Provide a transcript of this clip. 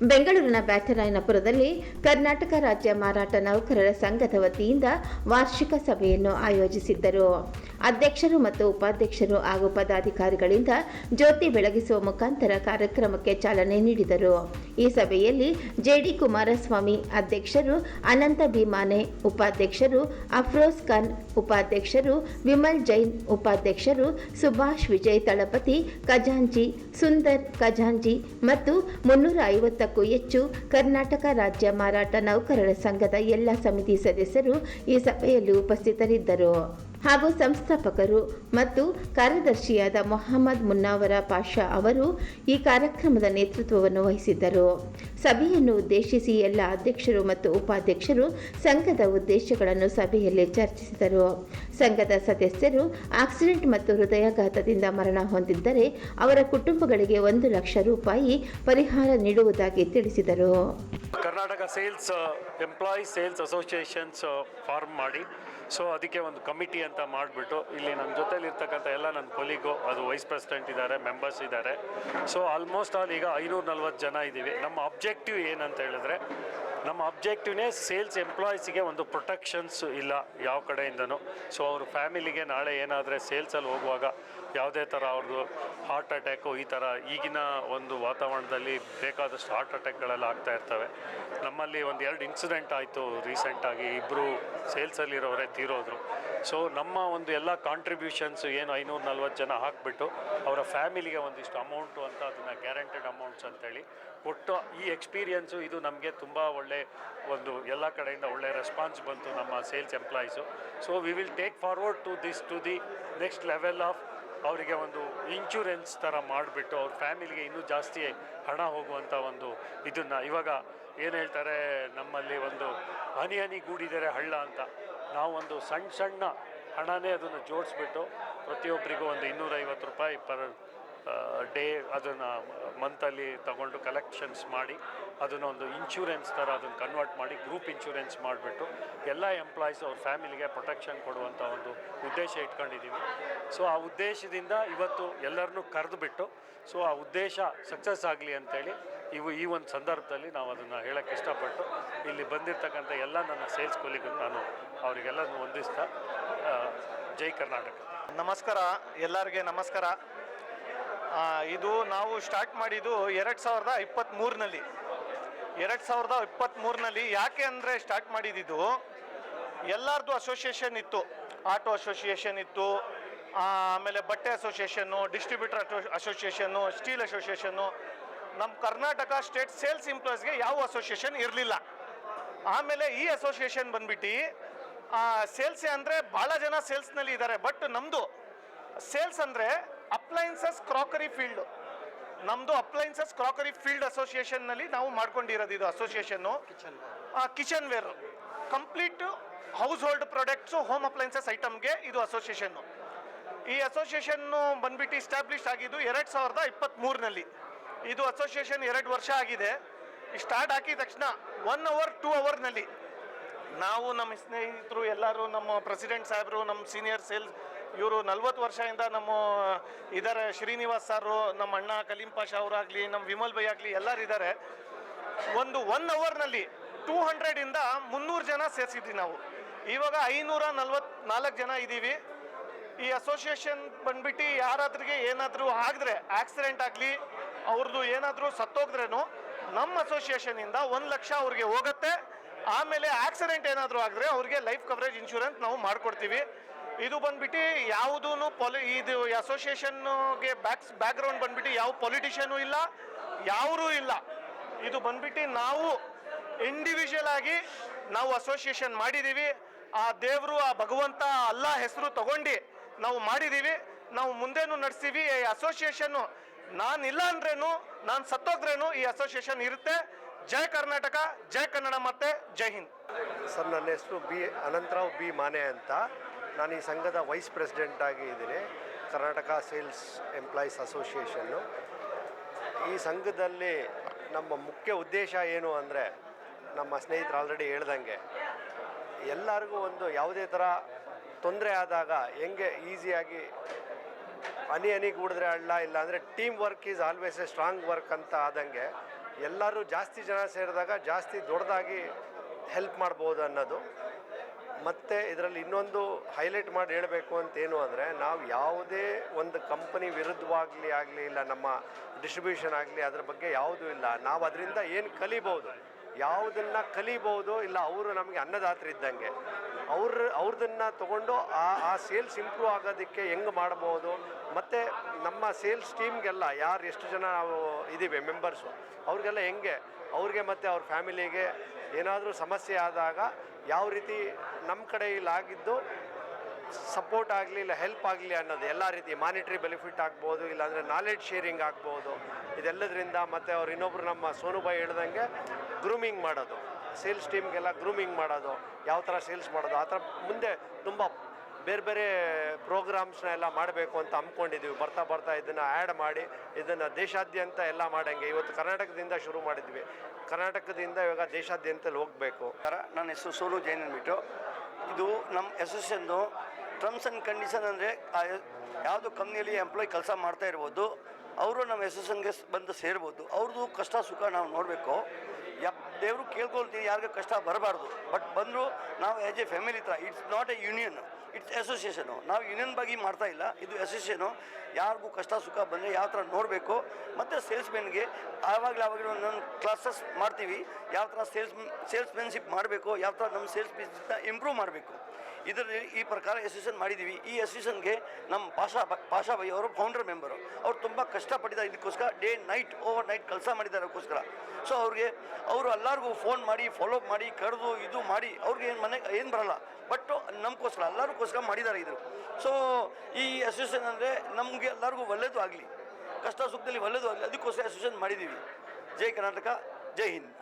ಬೆಂಗಳೂರಿನ ಬ್ಯಾಟರಾಯನಪುರದಲ್ಲಿ ಕರ್ನಾಟಕ ರಾಜ್ಯ ಮಾರಾಟ ನೌಕರರ ಸಂಘದ ವತಿಯಿಂದ ವಾರ್ಷಿಕ ಸಭೆಯನ್ನು ಆಯೋಜಿಸಿದ್ದರು. ಅಧ್ಯಕ್ಷರು ಮತ್ತು ಉಪಾಧ್ಯಕ್ಷರು ಹಾಗೂ ಪದಾಧಿಕಾರಿಗಳಿಂದ ಜ್ಯೋತಿ ಬೆಳಗಿಸುವ ಮುಖಾಂತರ ಕಾರ್ಯಕ್ರಮಕ್ಕೆ ಚಾಲನೆ ನೀಡಿದರು. ಈ ಸಭೆಯಲ್ಲಿ ಜೆಡಿ ಕುಮಾರಸ್ವಾಮಿ ಅಧ್ಯಕ್ಷರು ಅನಂತ ಭೀಮಾನೆ ಉಪಾಧ್ಯಕ್ಷರು, ಅಫ್ರೋಜ್ ಖಾನ್ ಉಪಾಧ್ಯಕ್ಷರು, ವಿಮಲ್ ಜೈನ್ ಉಪಾಧ್ಯಕ್ಷರು, ಸುಭಾಷ್ ವಿಜಯ್ ತಳಪತಿ ಖಜಾಂಜಿ ಸುಂದರ್ ಖಜಾಂಜಿ ಮತ್ತು ಮುನ್ನೂರ ಐವತ್ತಕ್ಕೂ ಹೆಚ್ಚು ಕರ್ನಾಟಕ ರಾಜ್ಯ ಮಾರಾಟ ನೌಕರರ ಸಂಘದ ಎಲ್ಲ ಸಮಿತಿ ಸದಸ್ಯರು ಈ ಸಭೆಯಲ್ಲಿ ಉಪಸ್ಥಿತರಿದ್ದರು. ಹಾಗೂ ಸಂಸ್ಥಾಪಕರು ಮತ್ತು ಕಾರ್ಯದರ್ಶಿಯಾದ ಮೊಹಮ್ಮದ್ ಮುನ್ನಾವರ ಪಾಷಾ ಅವರು ಈ ಕಾರ್ಯಕ್ರಮದ ನೇತೃತ್ವವನ್ನು ವಹಿಸಿದ್ದರು. ಸಭೆಯನ್ನು ಉದ್ದೇಶಿಸಿ ಎಲ್ಲ ಅಧ್ಯಕ್ಷರು ಮತ್ತು ಉಪಾಧ್ಯಕ್ಷರು ಸಂಘದ ಉದ್ದೇಶಗಳನ್ನು ಸಭೆಯಲ್ಲಿ ಚರ್ಚಿಸಿದರು. ಸಂಘದ ಸದಸ್ಯರು ಆಕ್ಸಿಡೆಂಟ್ ಮತ್ತು ಹೃದಯಾಘಾತದಿಂದ ಮರಣ ಹೊಂದಿದ್ದರೆ ಅವರ ಕುಟುಂಬಗಳಿಗೆ ಒಂದು ಲಕ್ಷ ರೂಪಾಯಿ ಪರಿಹಾರ ನೀಡುವುದಾಗಿ ತಿಳಿಸಿದರು. Karnataka sales employees sales associations form ಮಾಡಿ ಸೊ ಅದಕ್ಕೆ ಒಂದು ಕಮಿಟಿ ಅಂತ ಮಾಡಿಬಿಟ್ಟು ಇಲ್ಲಿ ನನ್ನ ಜೊತೇಲಿ ಇರ್ತಕ್ಕಂಥ ಎಲ್ಲ ನನ್ನ ಕೊಲಿಗು ಅದು ವೈಸ್ ಪ್ರೆಸಿಡೆಂಟ್ ಇದ್ದಾರೆ ಮೆಂಬರ್ಸ್ ಇದ್ದಾರೆ. ಸೊ ಆಲ್ಮೋಸ್ಟ್ ಆಲ್ ಈಗ ಐನೂರ ನಲ್ವತ್ತು ಜನ ಇದ್ದೀವಿ ನಮ್ಮ ಅಬ್ಜೆಕ್ಟಿವ್ ಏನಂತ ಹೇಳಿದ್ರೆ ನಮ್ಮ ಅಬ್ಜೆಕ್ಟಿವ್ನೇ ಸೇಲ್ಸ್ ಎಂಪ್ಲಾಯೀಸಿಗೆ ಒಂದು ಪ್ರೊಟೆಕ್ಷನ್ಸ್ ಇಲ್ಲ ಯಾವ ಕಡೆಯಿಂದನೂ. ಸೊ ಅವ್ರ ಫ್ಯಾಮಿಲಿಗೆ ನಾಳೆ ಏನಾದರೆ ಸೇಲ್ಸಲ್ಲಿ ಹೋಗುವಾಗ ಯಾವುದೇ ಥರ ಅವ್ರದ್ದು ಹಾರ್ಟ್ ಅಟ್ಯಾಕು ಈ ಥರ ಈಗಿನ ಒಂದು ವಾತಾವರಣದಲ್ಲಿ ಬೇಕಾದಷ್ಟು ಹಾರ್ಟ್ ಅಟ್ಯಾಕ್ಗಳೆಲ್ಲ ಆಗ್ತಾ ಇರ್ತವೆ. ನಮ್ಮಲ್ಲಿ ಒಂದು ಎರಡು ಇನ್ಸಿಡೆಂಟ್ ಆಯಿತು ರೀಸೆಂಟಾಗಿ ಇಬ್ಬರು ಸೇಲ್ಸಲ್ಲಿರೋರೇ ತೀರೋದ್ರು. ಸೊ ನಮ್ಮ ಒಂದು ಎಲ್ಲ ಕಾಂಟ್ರಿಬ್ಯೂಷನ್ಸ್ ಏನು ಐನೂರ ನಲ್ವತ್ತು ಜನ ಹಾಕಿಬಿಟ್ಟು ಅವರ ಫ್ಯಾಮಿಲಿಗೆ ಒಂದಿಷ್ಟು ಅಮೌಂಟು ಅಂತ ಅದನ್ನು ಗ್ಯಾರಂಟೆಡ್ ಅಮೌಂಟ್ಸ್ ಅಂತೇಳಿ ಕೊಟ್ಟು ಈ ಎಕ್ಸ್ಪೀರಿಯನ್ಸು ಇದು ನಮಗೆ ತುಂಬ ಒಳ್ಳೆ ಒಂದು ಎಲ್ಲ ಕಡೆಯಿಂದ ಒಳ್ಳೆ ರೆಸ್ಪಾನ್ಸ್ ಬಂತು ನಮ್ಮ sales employees so we will take forward to this to the next level of ಅವರಿಗೆ ಒಂದು ಇನ್ಶೂರೆನ್ಸ್ ಥರ ಮಾಡಿಬಿಟ್ಟು ಅವ್ರ ಫ್ಯಾಮಿಲಿಗೆ ಇನ್ನೂ ಜಾಸ್ತಿ ಹಣ ಹೋಗುವಂಥ ಒಂದು ಇದನ್ನು. ಇವಾಗ ಏನು ಹೇಳ್ತಾರೆ, ನಮ್ಮಲ್ಲಿ ಒಂದು ಹನಿ ಹನಿ ಗೂಡಿದರೆ ಹಳ್ಳ ಅಂತ. ನಾವು ಒಂದು ಸಣ್ಣ ಸಣ್ಣ ಹಣನೇ ಅದನ್ನು ಜೋಡಿಸ್ಬಿಟ್ಟು ಪ್ರತಿಯೊಬ್ಬರಿಗೂ ಒಂದು ಇನ್ನೂರೈವತ್ತು ರೂಪಾಯಿ ಪರ್ ಡೇ ಅದನ್ನು ಮಂತಲ್ಲಿ ತಗೊಂಡು ಕಲೆಕ್ಷನ್ಸ್ ಮಾಡಿ ಅದನ್ನು ಒಂದು ಇನ್ಶೂರೆನ್ಸ್ ಥರ ಅದನ್ನು ಕನ್ವರ್ಟ್ ಮಾಡಿ ಗ್ರೂಪ್ ಇನ್ಶೂರೆನ್ಸ್ ಮಾಡಿಬಿಟ್ಟು ಎಲ್ಲ ಎಂಪ್ಲಾಯೀಸ್ ಅವ್ರ ಫ್ಯಾಮಿಲಿಗೆ ಪ್ರೊಟೆಕ್ಷನ್ ಕೊಡುವಂಥ ಒಂದು ಉದ್ದೇಶ ಇಟ್ಕೊಂಡಿದ್ದೀವಿ. ಸೊ ಆ ಉದ್ದೇಶದಿಂದ ಇವತ್ತು ಎಲ್ಲರನ್ನೂ ಕರೆದುಬಿಟ್ಟು ಸೊ ಆ ಉದ್ದೇಶ ಸಕ್ಸಸ್ ಆಗಲಿ ಅಂತೇಳಿ ಇವು ಈ ಒಂದು ಸಂದರ್ಭದಲ್ಲಿ ನಾವು ಅದನ್ನು ಹೇಳೋಕ್ಕೆ ಇಷ್ಟಪಟ್ಟು ಇಲ್ಲಿ ಬಂದಿರತಕ್ಕಂಥ ಎಲ್ಲ ನನ್ನ ಸೇಲ್ಸ್ ಕೊಲಿಗೂ ನಾನು ಅವರಿಗೆಲ್ಲ ವಂದಿಸ್ತಾ ಜೈ ಕರ್ನಾಟಕ. ನಮಸ್ಕಾರ, ಎಲ್ಲರಿಗೆ ನಮಸ್ಕಾರ. ಇದು ನಾವು ಸ್ಟಾರ್ಟ್ ಮಾಡಿದ್ದು ಎರಡು ಸಾವಿರದ ಇಪ್ಪತ್ತ್ಮೂರಿನಲ್ಲಿ ಎರಡು ಸಾವಿರದ ಇಪ್ಪತ್ತ್ಮೂರಿನಲ್ಲಿ ಯಾಕೆ ಅಂದರೆ ಸ್ಟಾರ್ಟ್ ಮಾಡಿದ್ದು, ಎಲ್ಲರದು ಅಸೋಸಿಯೇಷನ್ ಇತ್ತು. ಆಟೋ ಅಸೋಸಿಯೇಷನ್ ಇತ್ತು ಆಮೇಲೆ ಬಟ್ಟೆ association distributor association steel association ನಮ್ಮ ಕರ್ನಾಟಕ ಸ್ಟೇಟ್ ಸೇಲ್ಸ್ ಎಂಪ್ಲಾಯ್ಸ್ಗೆ ಯಾವ ಅಸೋಸಿಯೇಷನ್ ಇರಲಿಲ್ಲ. ಆಮೇಲೆ ಈ ಅಸೋಸಿಯೇಷನ್ ಬಂದ್ಬಿಟ್ಟು ಸೇಲ್ಸ್ ಅಂದರೆ ಭಾಳ ಜನ ಸೇಲ್ಸ್ನಲ್ಲಿ ಇದ್ದಾರೆ ಬಟ್ ನಮ್ಮದು ಸೇಲ್ಸ್ ಅಂದರೆ ಅಪ್ಲೈನ್ಸಸ್ ಕ್ರಾಕರಿ ಫೀಲ್ಡ್. ನಮ್ಮದು ಅಪ್ಲೈನ್ಸಸ್ ಕ್ರಾಕರಿ ಫೀಲ್ಡ್ ಅಸೋಸಿಯೇಷನ್ನಲ್ಲಿ ನಾವು ಮಾಡ್ಕೊಂಡಿರೋದು ಇದು association. Kitchen ware complete household products, home appliances ಐಟಮ್ಗೆ ಇದು ಅಸೋಸಿಯೇಷನ್ನು. ಈ ಅಸೋಸಿಯೇಷನ್ನು ಬಂದ್ಬಿಟ್ಟು ಇಸ್ಟಾಬ್ಲಿಷ್ ಆಗಿದ್ದು ಎರಡು ಸಾವಿರದ ಇಪ್ಪತ್ತ್ಮೂರನಲ್ಲಿ ಇದು ಅಸೋಸಿಯೇಷನ್ ಎರಡು ವರ್ಷ ಆಗಿದೆ. ಸ್ಟಾರ್ಟ್ ಹಾಕಿದ ತಕ್ಷಣ ಒನ್ ಅವರ್ ಟೂ ಅವರ್ನಲ್ಲಿ ನಾವು ನಮ್ಮ ಸ್ನೇಹಿತರು ಎಲ್ಲರೂ, ನಮ್ಮ ಪ್ರೆಸಿಡೆಂಟ್ ಸಾಹೇಬರು ನಮ್ಮ ಸೀನಿಯರ್ ಸೇಲ್ಸ್ ಇವರು ನಲ್ವತ್ತು ವರ್ಷದಿಂದ ನಮ್ಮ ಇದ್ದಾರೆ ಶ್ರೀನಿವಾಸ್ ಸಾರು, ನಮ್ಮ ಅಣ್ಣ ಕಲೀಂ ಪಾಷಾ ಅವರಾಗಲಿ, ನಮ್ಮ ವಿಮಲ್ ಬೈ ಆಗಲಿ ಎಲ್ಲರೂ ಇದ್ದಾರೆ ಒಂದು ಒನ್ ಅವರ್ನಲ್ಲಿ ಟೂ ಹಂಡ್ರೆಡಿಂದ ಮುನ್ನೂರು ಜನ ಸೇರಿಸಿದ್ವಿ ನಾವು. ಇವಾಗ ಐನೂರ ನಲ್ವತ್ನಾಲ್ಕು ಜನ ಇದ್ದೀವಿ ಈ ಅಸೋಸಿಯೇಷನ್ ಬಂದ್ಬಿಟ್ಟು ಯಾರಾದ್ರಿಗೆ ಏನಾದರೂ ಆಗಿದ್ರೆ ಆಕ್ಸಿಡೆಂಟ್ ಆಗಲಿ ಅವ್ರದ್ದು ಏನಾದರೂ ಸತ್ತೋಗಿದ್ರೇನು ನಮ್ಮ ಅಸೋಸಿಯೇಷನಿಂದ ಒಂದು ಲಕ್ಷ ಅವ್ರಿಗೆ ಹೋಗುತ್ತೆ. ಆಮೇಲೆ ಆಕ್ಸಿಡೆಂಟ್ ಏನಾದರೂ ಆದರೆ ಅವ್ರಿಗೆ ಲೈಫ್ ಕವರೇಜ್ ಇನ್ಶೂರೆನ್ಸ್ ನಾವು ಮಾಡಿಕೊಡ್ತೀವಿ. ಇದು ಬಂದ್ಬಿಟ್ಟು ಯಾವುದೂ ಪೊಲಿ ಇದು ಅಸೋಸಿಯೇಷನ್ಗೆ ಬ್ಯಾಕ್ಸ್ ಬ್ಯಾಕ್ಗ್ರೌಂಡ್ ಬಂದ್ಬಿಟ್ಟು ಯಾವ ಪೊಲಿಟಿಷಿಯನು ಇಲ್ಲ ಯಾರೂ ಇಲ್ಲ. ಇದು ಬಂದ್ಬಿಟ್ಟು ನಾವು ಇಂಡಿವಿಜುವಲ್ ಆಗಿ ನಾವು ಅಸೋಸಿಯೇಷನ್ ಮಾಡಿದ್ದೀವಿ ಆ ದೇವರು, ಆ ಭಗವಂತ ಅಲ್ಲ ಹೆಸರು ತಗೊಂಡು ನಾವು ಮಾಡಿದ್ದೀವಿ ನಾವು ಮುಂದೇನು ನಡೆಸ್ತೀವಿ, ಈ ಅಸೋಸಿಯೇಷನ್ನು ನಾನಿಲ್ಲ ಅಂದ್ರೇನು ನಾನು ಸತ್ತೋಗ್ರೇನು ಈ ಅಸೋಸಿಯೇಷನ್ ಇರುತ್ತೆ. ಜೈ ಕರ್ನಾಟಕ, ಜೈ ಕನ್ನಡ ಮತ್ತೆ ಜೈ ಹಿಂದ್. ಸರ್, ನನ್ನ ಹೆಸರು ಬಿ ಅನಂತರಾವ್ ಬಿ ಮಾನೆ ಅಂತ. ನಾನು ಈ ಸಂಘದ ವೈಸ್ ಪ್ರೆಸಿಡೆಂಟ್ ಆಗಿ ಇದ್ದೀನಿ. ಕರ್ನಾಟಕ ಸೇಲ್ಸ್ ಎಂಪ್ಲಾಯೀಸ್ ಅಸೋಸಿಯೇಷನ್ನು ಈ ಸಂಘದಲ್ಲಿ ನಮ್ಮ ಮುಖ್ಯ ಉದ್ದೇಶ ಏನು ಅಂದರೆ, ನಮ್ಮ ಸ್ನೇಹಿತರು ಆಲ್ರೆಡಿ ಹೇಳ್ದಂಗೆ, ಎಲ್ಲರಿಗೂ ಒಂದು ಯಾವುದೇ ಥರ ತೊಂದರೆ ಆದಾಗ, ಹೆಂಗೆ ಈಸಿಯಾಗಿ ಹನಿ ಹನಿ ಕೂಡಿದ್ರೆ ಅಳ್ಳ ಇಲ್ಲ ಅಂದರೆ team work is always a strong work ಅಂತ ಆದಂಗೆ ಎಲ್ಲರೂ ಜಾಸ್ತಿ ಜನ ಸೇರಿದಾಗ ಜಾಸ್ತಿ ದೊಡ್ಡದಾಗಿ ಹೆಲ್ಪ್ ಮಾಡ್ಬೋದು ಅನ್ನೋದು. ಮತ್ತು ಇದರಲ್ಲಿ ಇನ್ನೊಂದು ಹೈಲೈಟ್ ಮಾಡಿ ಹೇಳಬೇಕು ಅಂತ ಏನು ಅಂದರೆ, ನಾವು ಯಾವುದೇ ಒಂದು ಕಂಪನಿ ವಿರುದ್ಧವಾಗಲಿ ಆಗಲಿ, ಇಲ್ಲ ನಮ್ಮ ಡಿಸ್ಟ್ರಿಬ್ಯೂಷನ್ ಆಗಲಿ ಅದ್ರ ಬಗ್ಗೆ ಯಾವುದೂ ಇಲ್ಲ. ನಾವು ಅದರಿಂದ ಏನು ಕಲಿಬೋದು? ಯಾವುದನ್ನು ಕಲಿಬೋದು? ಇಲ್ಲ, ಅವರು ನಮಗೆ ಅನ್ನದಾತರಿದ್ದಂಗೆ ಅವ್ರ ಅವ್ರದನ್ನು ತೊಗೊಂಡು ಆ ಆ ಸೇಲ್ಸ್ ಇಂಪ್ರೂವ್ ಆಗೋದಕ್ಕೆ ಹೆಂಗೆ ಮಾಡ್ಬೋದು? ಮತ್ತು ನಮ್ಮ ಸೇಲ್ಸ್ ಟೀಮ್ಗೆಲ್ಲ ಯಾರು ಎಷ್ಟು ಜನ ನಾವು ಇದ್ದೀವಿ ಮೆಂಬರ್ಸು ಅವ್ರಿಗೆಲ್ಲ ಹೆಂಗೆ? ಅವ್ರಿಗೆ ಮತ್ತು ಅವ್ರ ಫ್ಯಾಮಿಲಿಗೆ ಏನಾದರೂ ಸಮಸ್ಯೆ ಆದಾಗ ಯಾವ ರೀತಿ ನಮ್ಮ ಕಡೆಯಲ್ಲಿ ಆಗಿದ್ದು ಸಪೋರ್ಟ್ ಆಗಲಿ ಇಲ್ಲ ಹೆಲ್ಪ್ ಆಗಲಿ ಅನ್ನೋದು, ಎಲ್ಲ ರೀತಿ ಮಾನಿಟ್ರಿ ಬೆನಿಫಿಟ್ ಆಗ್ಬೋದು, ಇಲ್ಲಾಂದರೆ ನಾಲೆಡ್ಜ್ ಶೇರಿಂಗ್ ಆಗ್ಬೋದು, ಇದೆಲ್ಲದರಿಂದ ಮತ್ತು ಅವ್ರು ಇನ್ನೊಬ್ರು ನಮ್ಮ ಸೋನುಬಾಯಿ ಹೇಳ್ದಂಗೆ ಗ್ರೂಮಿಂಗ್ ಮಾಡೋದು. ಸೇಲ್ಸ್ ಟೀಮ್ಗೆಲ್ಲ ಗ್ರೂಮಿಂಗ್ ಮಾಡೋದು, ಯಾವ ಥರ ಸೇಲ್ಸ್ ಮಾಡೋದು, ಆ ಥರ ಮುಂದೆ ತುಂಬ ಬೇರೆ ಬೇರೆ ಪ್ರೋಗ್ರಾಮ್ಸ್ನ ಎಲ್ಲ ಮಾಡಬೇಕು ಅಂತ ಅಂದ್ಕೊಂಡಿದ್ದೀವಿ. ಬರ್ತಾ ಬರ್ತಾ ಇದನ್ನು ಆ್ಯಡ್ ಮಾಡಿ, ಇದನ್ನು ದೇಶಾದ್ಯಂತ ಎಲ್ಲ ಮಾಡಂಗೆ. ಇವತ್ತು ಕರ್ನಾಟಕದಿಂದ ಶುರು ಮಾಡಿದ್ವಿ. ಕರ್ನಾಟಕದಿಂದ ಇವಾಗ ದೇಶಾದ್ಯಂತಲ್ಲಿ ಹೋಗಬೇಕು. ನನ್ನ ಹೆಸರು ಸೋನು ಜೈನ್ ಅಂದ್ಬಿಟ್ಟು ಇದು ನಮ್ಮ ಎಸೋಸಿಯನ್ನು ಟರ್ಮ್ಸ್ ಆ್ಯಂಡ್ ಕಂಡೀಷನ್ ಅಂದರೆ ಯಾವುದು ಕಂಪ್ನಿಯಲ್ಲಿ ಎಂಪ್ಲಾಯ್ ಕೆಲಸ ಮಾಡ್ತಾ ಇರ್ಬೋದು, ಅವರು ನಮ್ಮ ಎಸೋಸಿಯನ್ಗೆ ಬಂದು ಸೇರ್ಬೋದು. ಅವ್ರದ್ದು ಕಷ್ಟ ಸುಖ ನಾವು ನೋಡಬೇಕು. ದೇವರು ಕೇಳ್ಕೊಳ್ತೀವಿ, ಯಾರಿಗೂ ಕಷ್ಟ ಬರಬಾರ್ದು. ಬಟ್ ಬಂದರೂ, ನಾವು ಆ್ಯಸ್ ಎ ಫ್ಯಾಮಿಲಿ ಹತ್ರ it's not a union it's association ನಾವು ಯೂನಿಯನ್ ಬಗ್ಗೆ ಮಾಡ್ತಾ ಇಲ್ಲ, ಇದು ಅಸೋಸಿಯೇಷನು ಯಾರಿಗೂ ಕಷ್ಟ, ಸುಖ ಬಂದರೆ ಯಾವ ಥರ ನೋಡಬೇಕು. ಮತ್ತು ಸೇಲ್ಸ್ಮೆನ್ಗೆ ಆವಾಗಲೇ ಆವಾಗಲೇ ಒಂದೊಂದು ಕ್ಲಾಸಸ್ ಮಾಡ್ತೀವಿ. ಯಾವ ಥರ ಸೇಲ್ಸ್ ಸೇಲ್ಸ್ಮೆನ್ಶಿಪ್ ಮಾಡಬೇಕು, ಯಾವ ಥರ ನಮ್ಮ ಸೇಲ್ಸ್ ಬಿಸ್ನೆಸ್ನ ಇಂಪ್ರೂವ್ ಮಾಡಬೇಕು. ಇದರಲ್ಲಿ ಈ ಪ್ರಕಾರ ಅಸೋಸಿಯೇಷನ್ ಮಾಡಿದ್ದೀವಿ ಈ ಅಸೋಸಿಯೇಷನ್ಗೆ ನಮ್ಮ ಪಾಷಾ ಪಾಷಾ ಬೈ ಅವರು ಫೌಂಡರ್ ಮೆಂಬರು ಅವ್ರು ತುಂಬ ಕಷ್ಟಪಟ್ಟಿದ್ದಾರೆ. ಇದಕ್ಕೋಸ್ಕರ ಡೇ ನೈಟ್ ಓವರ್ ನೈಟ್ ಕೆಲಸ ಮಾಡಿದ್ದಾರೆ ಅದಕ್ಕೋಸ್ಕರ ಸೊ ಅವ್ರಿಗೆ, ಅವರು ಎಲ್ಲರಿಗೂ ಫೋನ್ ಮಾಡಿ ಫಾಲೋ ಅಪ್ ಮಾಡಿ, ಕರೆದು ಇದು ಮಾಡಿ, ಅವ್ರಿಗೆ ಏನು ಮನೆಗೆ ಏನು ಬರಲ್ಲ. ಬಟ್ ನಮಗೋಸ್ಕರ, ಎಲ್ಲರಿಗೋಸ್ಕರ ಮಾಡಿದ್ದಾರೆ ಇದು. ಸೊ ಈ ಅಸೋಸಿಯೇಷನ್ ಅಂದರೆ ನಮಗೆ ಎಲ್ಲರಿಗೂ ಒಳ್ಳೆಯದು ಆಗಲಿ. ಕಷ್ಟ ಸುಖದಲ್ಲಿ ಒಳ್ಳೆಯದು ಆಗಲಿ. ಅದಕ್ಕೋಸ್ಕರ ಅಸೋಸಿಯೇಷನ್ ಮಾಡಿದ್ದೀವಿ ಜೈ ಕರ್ನಾಟಕ, ಜೈ ಹಿಂದ್.